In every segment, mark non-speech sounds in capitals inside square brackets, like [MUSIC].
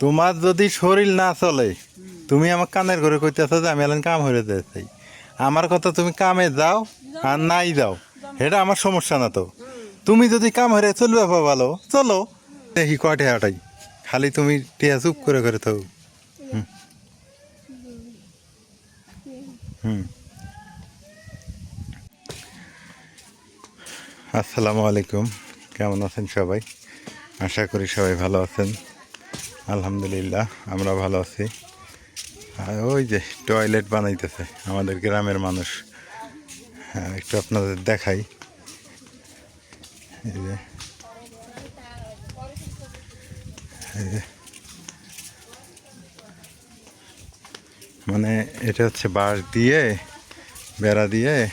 তোমার যদি শরীর না চলে, তুমি আমার কানের ঘরে কইতেছো যে আমি এলেন কাম হয়ে যাচ্ছি আমার কথা তুমি কামে যাও আর নাই যাও, এটা আমার সমস্যা না তো। তুমি যদি কাম হয়ে চলবে ভালো, চলো। দেখি কয়টা হাটাই। খালি তুমি টিয়া চুপ করে করে থাকো হুম। হুম। আসসালামু আলাইকুম। কেমন আছেন সবাই? আশা করি সবাই ভালো আছেন। আলহামদুলিল্লাহ আমরা ভালো আছি। আর ওই যে টয়লেট বানাইতেছে আমাদের গ্রামের মানুষ। হ্যাঁ, একটু আপনাদের দেখাই। এই যে। মানে এটা হচ্ছে বাঁশ দিয়ে বেড়া দিয়ে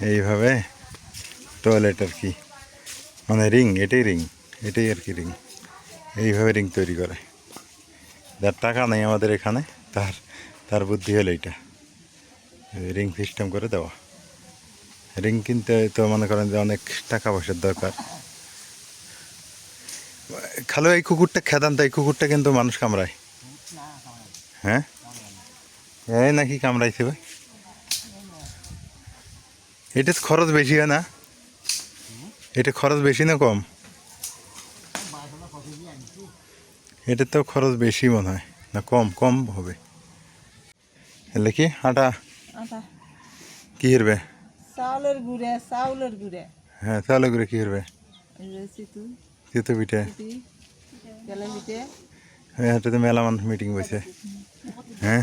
এইভাবে টয়লেট আর কি। মানে রিং এটাই রিং এটাই আর কি রিং। এইভাবে রিং তৈরি করে। যার টাকা নেই আমাদের এখানে, তার তার বুদ্ধি হলো এইটা। রিং সিস্টেম করে দেওয়া। রিং কিনতে তো মনে করেন যে অনেক টাকা পয়সার দরকার। খালো এই কুকুরটা খেদান তো এই কুকুরটা কিন্তু মানুষ কামড়ায়। হ্যাঁ? এই নাকি কামড়াইছে ভাই। এটা খরচ বেশি হয় না? এটা খরচ বেশি না কম? এটা তো খরচ বেশি মনে হয়। না কম কম হবে। এলে কি আটা? আটা। কি হিরবে? চাউলের গুড়ে চাউলের গুড়ে। হ্যাঁ তাহলে করে কি হিরবে? এই যে চিতু তিতো পিঠে। হ্যাঁ এটা তো মেলা মানুষ মিটিং বসে। হ্যাঁ?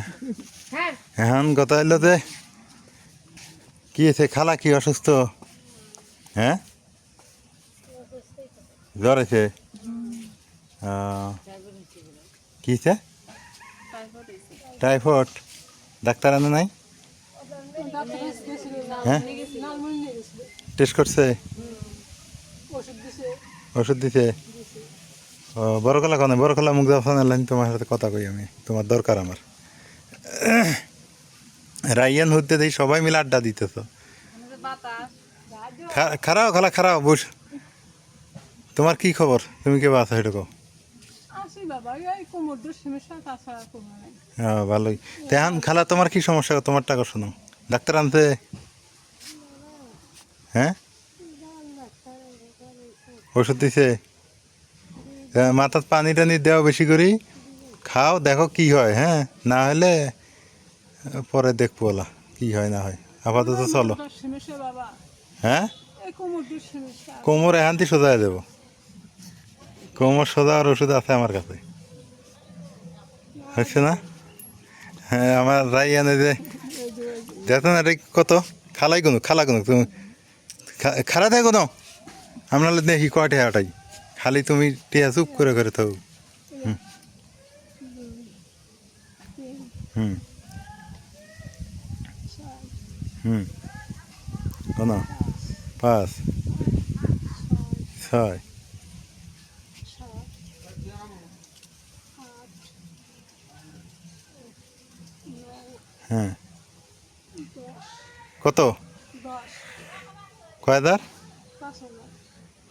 এখন কথা হইল যে কি হয়েছে? খালা কি অসুস্থ? হ্যাঁ? জ্বর আছে কি হয়েছে টাইফয়েড ডাক্তার আনে নাই? হ্যাঁ? টেস্ট করছে? ওষুধ দিছে? ও, বড় কলা কনে, বড় কলা মুখ যাওয়া লাইন তোমার সাথে কথা কই আমি, তোমার দরকার আমার। রাইয়ান হতে দেই, সবাই মিলে আড্ডা দিতেছ। খারাপ খালা খারাপ বুঝ। তোমার কি খবর? তুমি কে আছো সেটা আসি বাবা এই কোমর দুর সমস্যা তাছাড়া কোনো নাই। হ্যাঁ ভালোই। তেহান খালা তোমার কি সমস্যা? তোমার টাকা শোনো। ডাক্তার আনতে? হ্যাঁ? ওষুধ দিছে? হ্যাঁ, মাথার পানি টানি দেওয়া বেশি করি খাও দেখো কি হয় হ্যাঁ? না হলে পরে দেখব ওলা কি হয় না হয়। আপাতত চলো। হ্যাঁ? কোমর কোমর এহান্তি সোজা দেবো। কোমর সোজা আর ওষুধ আছে আমার কাছে। হচ্ছে না? হ্যাঁ আমার রাই আনে যে দেখো না কত? খালাই কোনো, খালা কোনো, তুমি খা- খারা দেয় কোনো আমরা দেখি কয়টা হাটাই। খালি তুমি টিয়া চুপ করে করে থাকো। হুম। হুম। হুম। কোন পাঁচ। ছয়। হ্যাঁ। কত? দশ। কয় হাজার?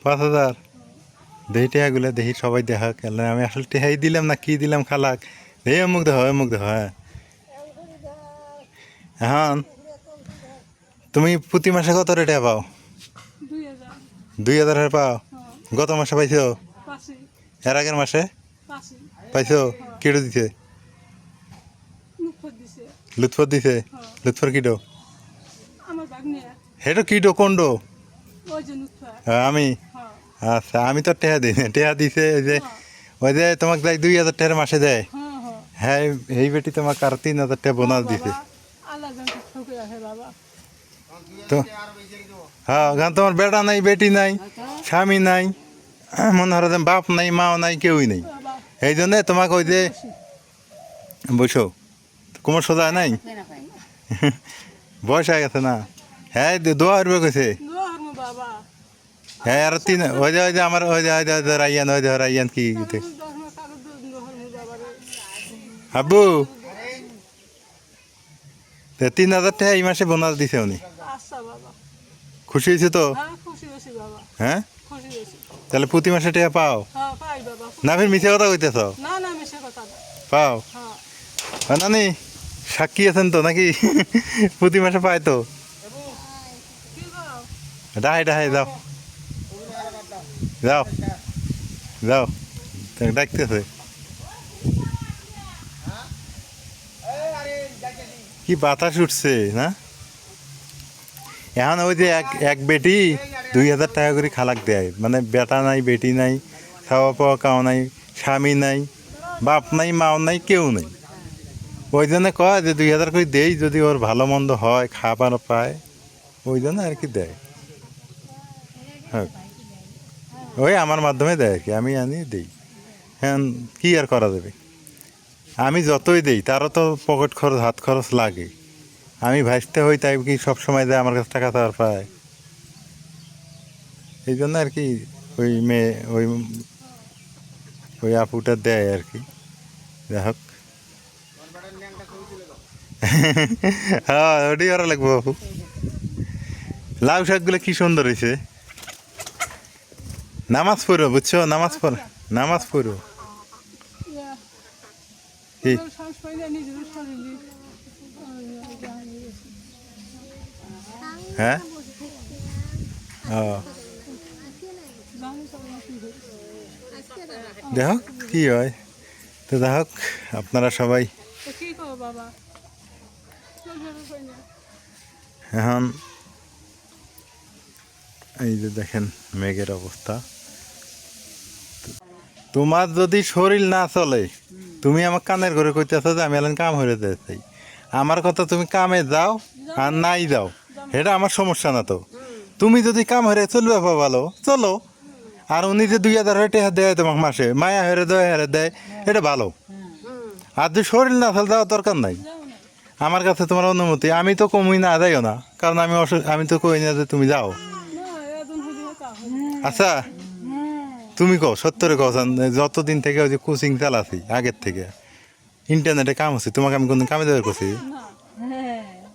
পাঁচ হাজার। দেহি টেহাগুলো দেখি সবাই দেখা। কেন আমি আসলে টেহাই দিলাম না কি দিলাম খালাক? এই অমুক দেহ অমুক দেহ হ্যাঁ। এখন তুমি প্রতি মাসে কত রেটে পাও? দুই হাজার। পাও? হ্যাঁ। গত মাসে পাইছো? এর আগের মাসে? পাইছো? কিটো দিছে মুখ দিছে? লুৎফর দিছে? লুৎফর কিটো আমার বাগনিয়া হেটো ওই যে হ্যাঁ, আমি? হ্যাঁ। আচ্ছা আমি তো টেহা দিই টেহা দিছে ওই যে ওই যে তোমাকে দেয় দুই হাজার টাকার মাসে দেয়। হ্যাঁ হ্যাঁ। হ্যাঁ এই বেটি তোমাকে আর তিন হাজার টাকা বোনাস দিছে। তো হ্যাঁ গান তোমার বেটা নাই বেটি নাই স্বামী নাই মনে হয় বাপ নাই মাও নাই কেউই নেই। এই জন্যে তোমাকে ওই যে বসো। কোমর সোজা নাই? [LAUGHS] বয়স হয়ে গেছে না? হ্যাঁ দোয়া হরবে কইছে। হ্যাঁ আর তিন ওই যে ওই যে আমার ওই যে ওই যে রাইয়ান ওই যে রাইয়ান কি। আব্বু। তিন হাজার টাকা এই মাসে বোনাস দিছে উনি। আচ্ছা খুশি হয়েছে তো? হ্যাঁ খুশি হয়েছি বাবা। হ্যাঁ? তাহলে প্রতি মাসে টাকা পাও? হ্যাঁ পাই বাবা। না ফির মিছে কথা কইতেছ? না না আমি পাও? হ্যাঁ। হয় না নি সাক্ষী আছেন তো নাকি? প্রতি মাসে পায় তো? ডাহাই ডাহাই যাও যাও যাও ডাকতেছে। কি বাতাস উঠছে, না? এখন ওই যে এক এক বেটি দুই হাজার টাকা করে খালাক দেয়। মানে বেটা নাই, বেটি নাই খাওয়া পাওয়া কাও নাই, স্বামী নাই, বাপ নাই, মাও নাই, কেউ নেই। ওই জন্য কয় যে দুই হাজার করে দেই যদি ওর ভালো মন্দ হয় খাবার পায় ওই জন্য আর কি দেয়। হ্যাঁ। ওই আমার মাধ্যমে দেয় আর কি, আমি আনি, দিই। হ্যাঁ কি আর করা যাবে? আমি যতই দিই, তারও তো পকেট খরচ, হাত খরচ লাগে। আমি ভাসতে হই, তাই কি সব সময় দেয়, আমার কাছে টাকা তো আর পায়। এই জন্য আর কি ওই মেয়ে, ওই ওই আপুটা দেয় আর কি। যাই হোক। [LAUGHS] হ্যাঁ ওটাই লাগবো আপু লাউ শাকগুলো কি সুন্দর হয়েছে। নামাজ পড়ো, বুঝছ? নামাজ পড়ো নামাজ পড়ো। হ্যাঁ? ও। কি হয়? তো দেখো আপনারা সবাই তো কি করো বাবা চলবে না পাই না এখন এই যে দেখেন মেঘের অবস্থা। তোমার যদি শরীর না চলে, তুমি আমার কানের ঘরে কইতেছো যে আমি এলেন কাম হয়ে যাই আমার কথা তুমি কামে যাও আর নাই যাও, এটা আমার সমস্যা না তো। তুমি যদি কাম হয়ে চলবে ভালো, চলো। আর উনি যে দুই হাজার টাকা দেয় তোমাকে মাসে, মায়া হেরে দেয় হেরে দেয়, এটা ভালো। আর যদি শরীর না চলে, যাওয়ার দরকার নাই। আমার কাছে তোমার অনুমতি, আমি তো কমই না, যাইও না। কারণ আমি আমি তো কই না যে তুমি যাও। আচ্ছা তুমি কও সত্তরে কও যতদিন থেকে ওই যে কোচিং চালাছি, আগের থেকে ইন্টারনেটে কাম হচ্ছে, তোমাকে আমি কোনদিন কামে দেওয়ার করছি না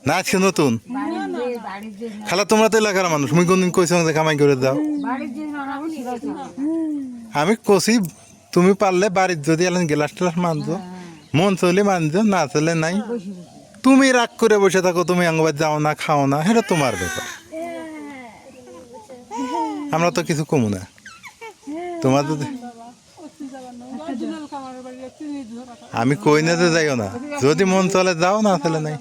না আজকে নতুন? খালা, তোমরা তো এলাকার মানুষ তুমি কোনদিন কইছো যে কামাই করে দাও। আমি কষি তুমি পারলে বাড়ির যদি এলেন গ্লাস টেলাস মানছো মন চলে মানছো না চলে নাই। তুমি রাগ করে বসে থাকো তুমি আঙ্গবাদ যাও না খাও না সেটা তোমার ব্যাপার। আমরা তো কিছু কমু না। তোমার ধরা আমি কই না যে যাইও না। যদি মন চলে যাও না চলে নাই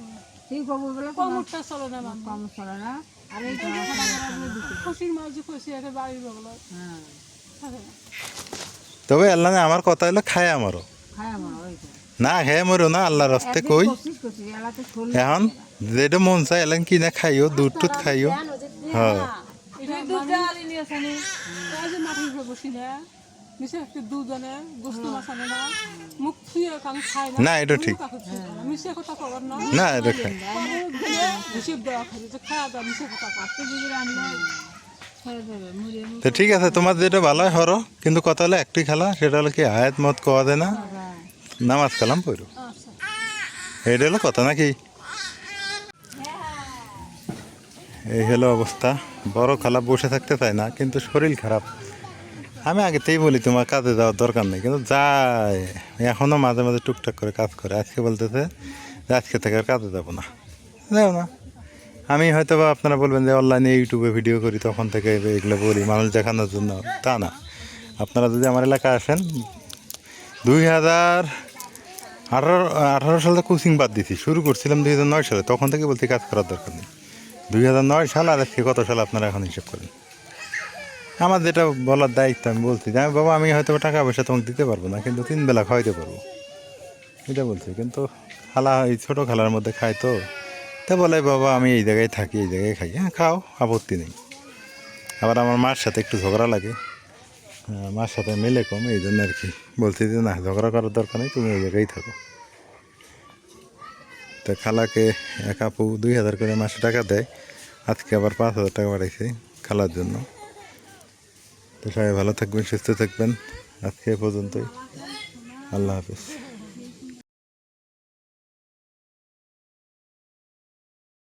তবে আল্লাহ আমার কথা হলো খায় আমারও। না খেয়ে মরো না আল্লাহর রাস্তে কই? এখন যেটা মন চাই এলাম কিনা খাইও দুধ টুধ খাইও। হ্যাঁ। না। এটা ঠিক। মিশে কথা না। না এটা খাই তো ঠিক আছে তোমার যেটা ভালো হয় হরো। কিন্তু কথা হলো একটি খেলা সেটা হলো কি আয়াত মত কোয়া দেয় না। নামাজ কালাম পড়ো এটা হলো কথা নাকি এই হলো অবস্থা বড় খালা বসে থাকতে চায় না কিন্তু শরীর খারাপ আমি আগেতেই বলি তোমার কাজে যাওয়ার দরকার নেই কিন্তু যায় এখনও মাঝে মাঝে টুকটাক করে কাজ করে আজকে বলতেছে যে আজকে থেকে আর কাজে যাব না যাও না আমি হয়তো বা আপনারা বলবেন যে অনলাইনে ইউটিউবে ভিডিও করি তখন থেকে এগুলো বলি মানুষ দেখানোর জন্য, তা না. আপনারা যদি আমার এলাকায় আসেন দুই হাজার আঠারো আঠারো সালে কোচিং বাদ দিছি। শুরু করছিলাম দুই হাজার নয় সালে। তখন থেকে বলতে কাজ করার দরকার নেই। দুই হাজার নয় সাল আর আজকে কত সাল আপনারা এখন হিসাব করেন? আমার যেটা বলার দায়িত্ব, আমি বলছি যে আমি বাবা, আমি হয়তো টাকা পয়সা তোমাকে দিতে পারব না, কিন্তু তিন বেলা খাওয়াইতে পারব। এটা বলছি, কিন্তু খালা, এই ছোটো খালার মধ্যে খায় তো? তা বলে, বাবা, আমি এই জায়গায় থাকি, এই জায়গায় খাই। হ্যাঁ খাও, আপত্তি নেই। আবার আমার মার সাথে একটু ঝগড়া লাগে। হ্যাঁ, মার সাথে মেলে কম এই জন্য আর কি। বলছি যে না ঝগড়া করার দরকার নেই তুমি ওই জায়গায় থাকো। তো খালাকে এক আপু দুই হাজার করে মাসে টাকা দেয়। আজকে আবার পাঁচ হাজার টাকা বাড়াইছে খালার জন্য। তো সবাই ভালো থাকবেন সুস্থ থাকবেন। আজকে পর্যন্তই। আল্লাহ হাফিজ।